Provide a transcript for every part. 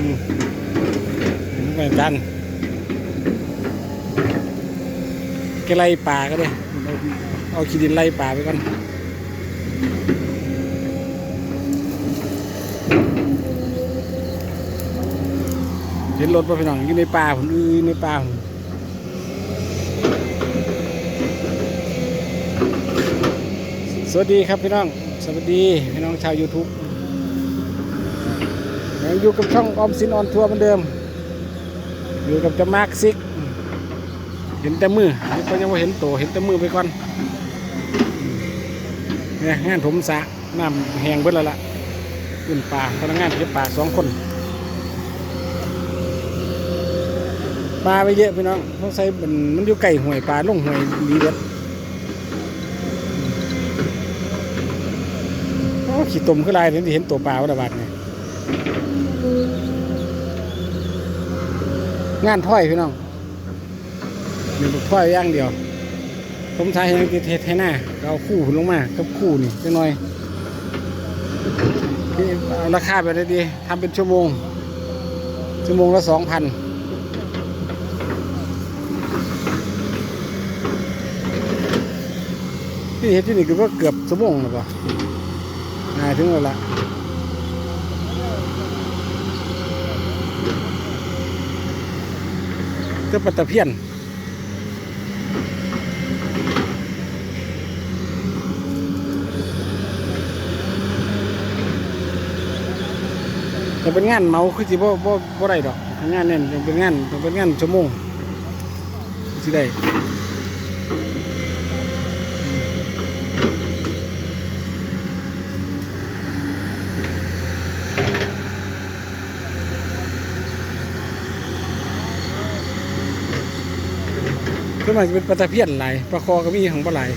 อืมเหมือนกันแกไล่ป่าก็ได้เอาเอาขี้ดินไล่ป่าไปก่อนเห็นรถป่ะพี่น้องอยู่ในป่าผมอือในป่าผมสวัสดีครับพี่น้อง สวัสดีพี่น้องชาว YouTube ยังอยู่กับช่องออมสินออนทัวร์เหมือนเดิม อยู่กับจะมาร์คซิก เห็นแต่มือนี่ก็ยังว่าเห็นโตวเห็นแต่มือไปก่อนเนี่ยงานถมสะน้ำแห้งเบิดแล้วล่ะขึ้นป่าพนักงานเก็บป่าสองคนปลาไปเยอะพี่น้องเขาใส่มันมันอยู่ไก่ห่วยปลาลงห่วยดีเด็ดโอ้ขี้ตมขึ้นลายเห็นเห็นตัวปลาวัดบาดเนี่ย งานถ้อยพี่น้องมีบุกถ้อยอย่างเดียว ผมใช้ยังติดเทศให้หน้าเอาคู่ลงมากับคู่นี่จังหน่อยนี่เอาราคาแบบนี้ดีทำเป็นชั่วโมง ชั่วโมงละสองพันที่เห็นที่นี่ก็เกือบชั่วโมงแล้วป่ะนายถึงแล้วละ ก็ปัตตะเพียนแต่เป็นงานเมาคือสิบ่บ่บ่ได้ดอกงานเนี่ยเป็นงานเป็นงานชั่วโมงสิได้ ก็มันจะเป็นปลาตะเพียนหลายปลาคอก็มีของปลาไหลาย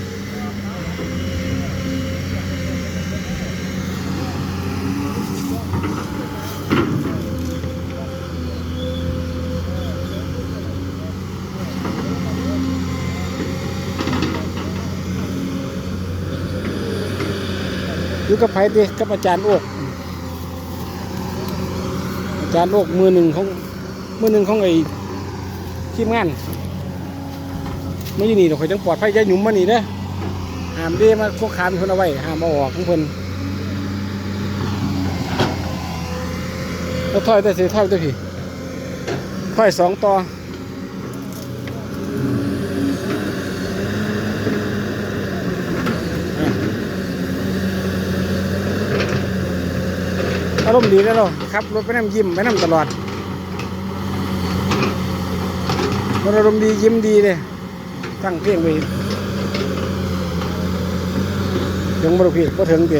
อยู่กับไผดิกับอาจารย์โอกอาจารย์โอกมือหนึ่งของมือหนึ่งของไอ้ทีมงาน ไม่อยู่นี่เราคอยจังปลอดภัยใจหยุ่มมานี่เด้อหามเด้มาพวกขามคนเอาไว้หามเอาออกของเพิ่นแล้วถอยแต่สีถอยแต่พี่ถอยสองต่ออารมณ์ดีแล้วเนาะครับรถไปน้ำยิ้มไปน้ำตลอดมันอารมณ์ดียิ้มดีเลย ตั้งเพลงไปถึงบริพีก็ถึงเตี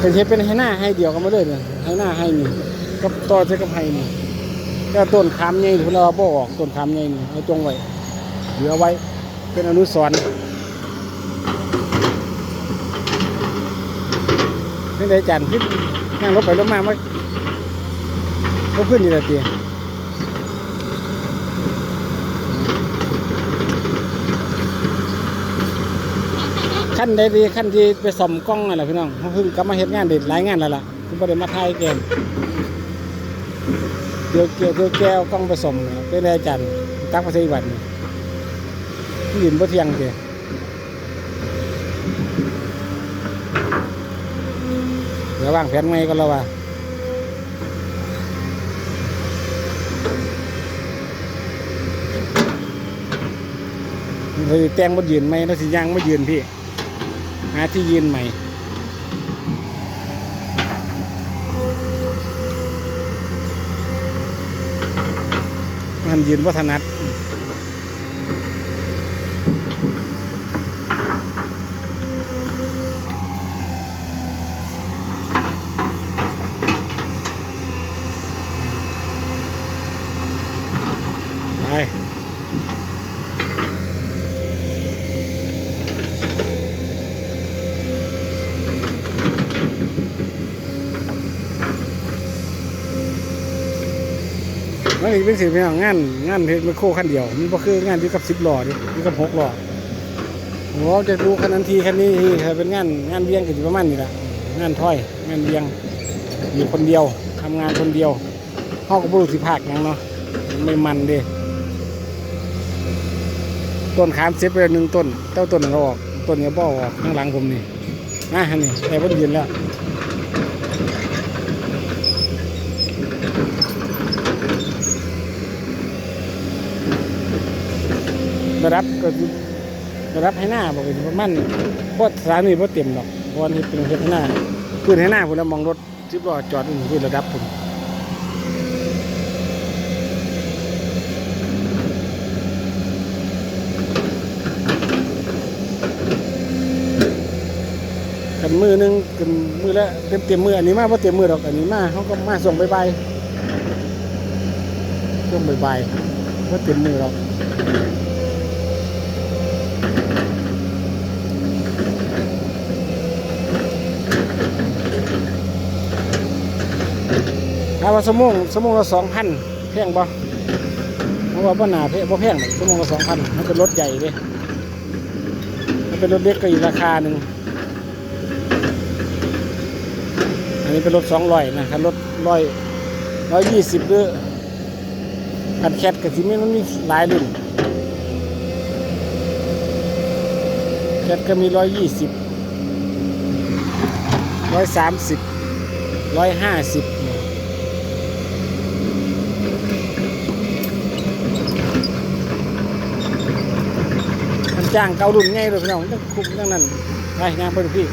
เป็นเฮ็ดเป็นให้หน้าให้เดียวกันมาเลยเนี่ยให้หน้าให้นี่กับต่อใช้กับให้นี่ก็ต้นขามใหญ่ที่เราบ่ออกต้นขามใหญ่นี่เอาจงไว้เหลือไว้เป็นอนุสรณ์นี่ได้จันขึ้นนั่งรถไปรถมามาเขาขึ้นอยู่แต่เตีย ขั้นใดดีขั้นที่ไปสมกล้องนั่นแหละพี่น้องเขาเพิ่งกลับมาเฮ็ดงานเด็ดหลายงานแล้วล่ะคุณประเด็มาถ่ายเกมเดี๋ยวเกี่ยวเดี๋ยวแก้วกล้องไปสมเป็นได้จันตักมาใส่บัตรยืนบ่เที่ยงเตียเดี๋ยววางแผนไงก็แล้วว่าเราแต่งบนยืนไหมเราสิย่างไม่ยืนพี่ หาที่ยืนใหม่มันยืนวัฒนัด มันอีกเป็นสิ่งเป็นอย่างงานงานเฮ็ดไมโครคันเดียวมันก็คืองานอยู่กับสิบหลอดิอยู่กับหกหล้อโอ้จะดูคันนั้นทีคันนี้ทีถ้าเป็นงานงานเวียงก็จะประมาณนี้แหละงานถ้อยงานเวียงอยู่คนเดียวทำงานคนเดียวเขาก็บรูสิภาคยังเนาะไม่มันเด้ต้นขามเสียไปหนึ่งต้นเต้าต้นนั้นเรออกต้นเนี้ยบ่อออกข้างหลังผมนี่นะฮะนี่แต่วันยืนแล้ว ระดับก็ระดับให้หน้าบอกว่าประมาณเพราะสถานีเพราะเต็มหรอกเพราะว่านี่เป็นเฮ็ดหน้าพื้นให้หน้าผมแล้วมองรถจิบล้อจอดอยู่พื้นระดับผมกันมือหนึงกันมือละเต็มเต็มมืออันนี้มาเพราะเต็มมือดอกอันนี้มาเขาก็มาส่งใบใบส่งใบใบเพราะเต็มมือหรอก ถ้าว่าสมงสมงละสองพันแพงบ่เพราะว่าบ่หนาแพงบ่แพงสมงละสองพันมันเป็นรถใหญ่เด้มันเป็นรถเล็กก็อีกราคาหนึ่งอันนี้เป็นรถสองร้อยนะถ้ารถร้อยร้อยยี่สิบหรือคันแคทกับที่มีมันมีหลายรุ่นแคทก็มีร้อยยี่สิบร้อยสามสิบร้อยห้าสิบ จ้างเการุ่นง่ายเลยพี่น้องต้องคุมทั้งนั้นไปงานไปดูพี่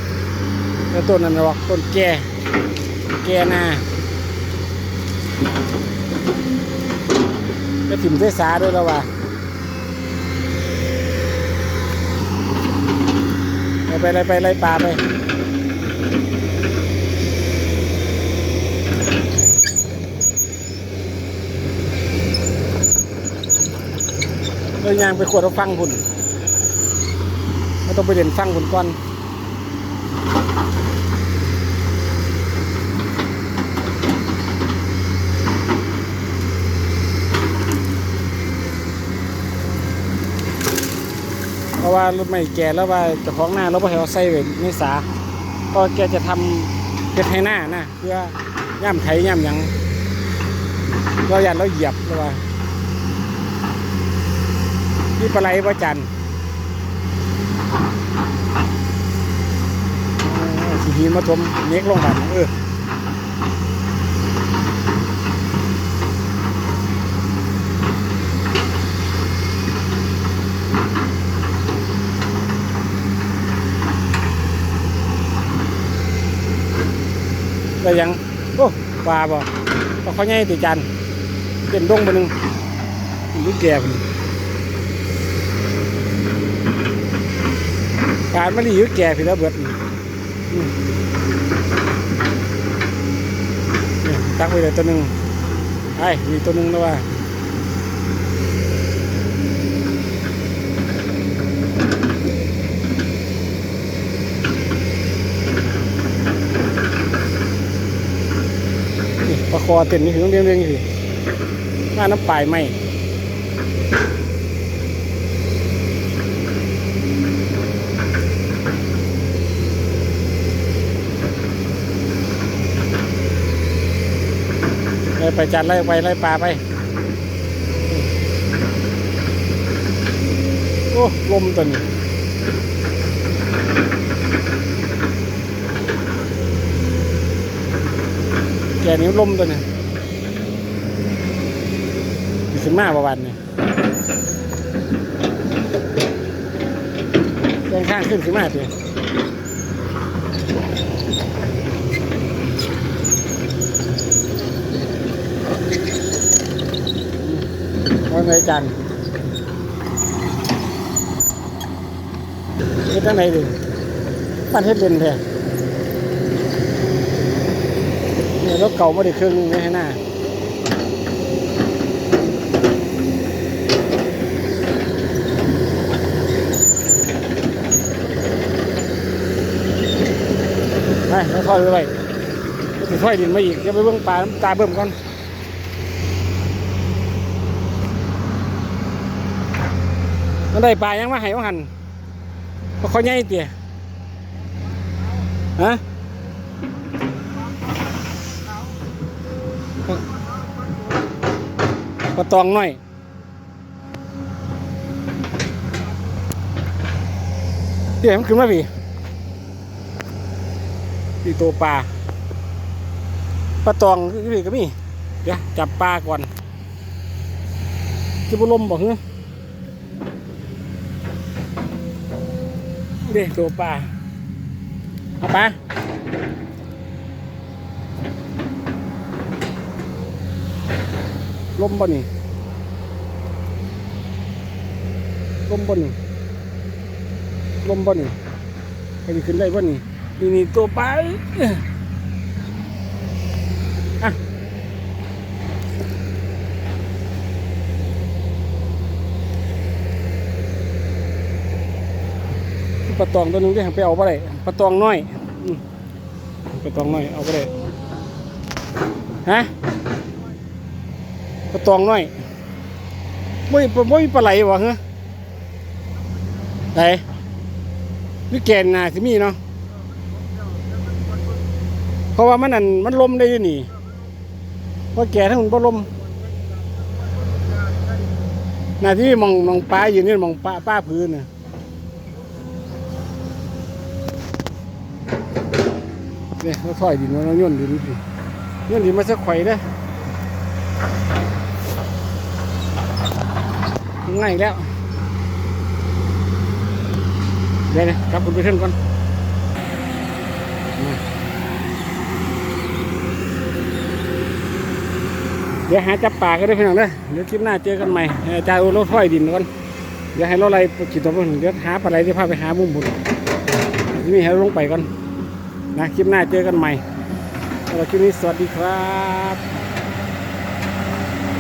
แล้วต้นนั้นหรอกต้นแก่แก่นาก็ถิ่มเสสาด้วยแล้วว่ะไปไปไปไล่ปลาไปเลยยางไปขวดเอาฟังคุณ ต้องไปเด่นฟังคุณก่อนเพราะว่ารถไม่แก่แล้วว่าจ้าของหน้าเราไม่ให้เอาใส่ไว้ในสาเพราะแกจะทำเป็นให้หน้านะเพื่อย่ำไถย่ำหยังเราอยากเราเหยียบแล้วว่านี่ปลาไหลประจัน สีหินมาทมเน็กลงไปเออก็ยัง โอ้ปลาบ่ปลาเขาใหญ่ติจันเป็นดงไปหนึ่งลูกแก่พุ่นป ลาไม่ได้อยู่แก่พี่แล้วเบิดตั้งไว้เลยตัวหนึ่งไอ้มีตัวหนึ่งแล้วว่าปลาคอเต็มนี่คือต้องเลี้ยงเลี้ยงนี่สิหน้าน้ำปลายไหม ไล่ไปจัดไล่ไปไล่ปลาไป โอ้ลมตัวนี้แกนิ้วลมตัวนี้มีขึ้นมาประวันเนี่ยแกงข้างขึ้นขึ้นมาตัว ว่าไงจันเฮ็ดจังไหนดิปั้นเฮ็ดเล่นแท้เนี่ยรถเก่าม่ได้เครื่องนึงไม่ให้หน้าไปแล้วถอยไปไปจะถอยดินมาอีกจะไปเบิ่งปลาน้ำตาเบิ่มก่อน มันได้ปลายังมาให้ว่าหันเพราะเขาใหญ่เตี๋ยฮะปลาตองหน้อยเดี๋ยวมันขึ้นมาพี่พี่ตัวปลาปลาตองพี่ก็มีเดี๋ยวจับปลาก่อนจะบุลมบอกเฮ้ย ดิตัวปลาเอาปลาลมบ่นี่ลมบ่นี่ลมบ่นี่ไปขึ้นได้บ่นี่นี่นี่ตัวปลา ปลาตองตัวนึงได้ไปเอาบ่ได้ปลาตองน้อยปลาตองน้อยเอาบ่ได้ฮะกระตองน้อยไม่ไม่มีปลาไหลวะฮะไหนวิแกนน่ะสิมีเนาะเพราะว่ามันนั่นมันลมได้อยู่นี่ว่าะแก่ทั้งมันบ่ลมน่าที่มองมองปลาอยู่นี่มองปลาป้าพื้นน่ะ เนี่ยเราถอยดินเราย่นดินดิย่นดินมาสักไข่เด้ง่ายแล้วเดี๋ยวนะกลับคุณไปเท่นก่อนเดี๋ยวหาจับปลาก็ได้เพียงเด้อเดี๋ยวคลิปหน้าเจอกันใหม่ให้อาจารย์เอารถถอยดินก่อนเดี๋ยวให้รถอะไรจิตตกเดี๋ยวหาปลาไหลที่พาไปหามุมบุญที่นี่ให้ลงไปก่อน นะคลิปหน้าเจอกันใหม่สำหรับคลิปนี้สวัสดีครับ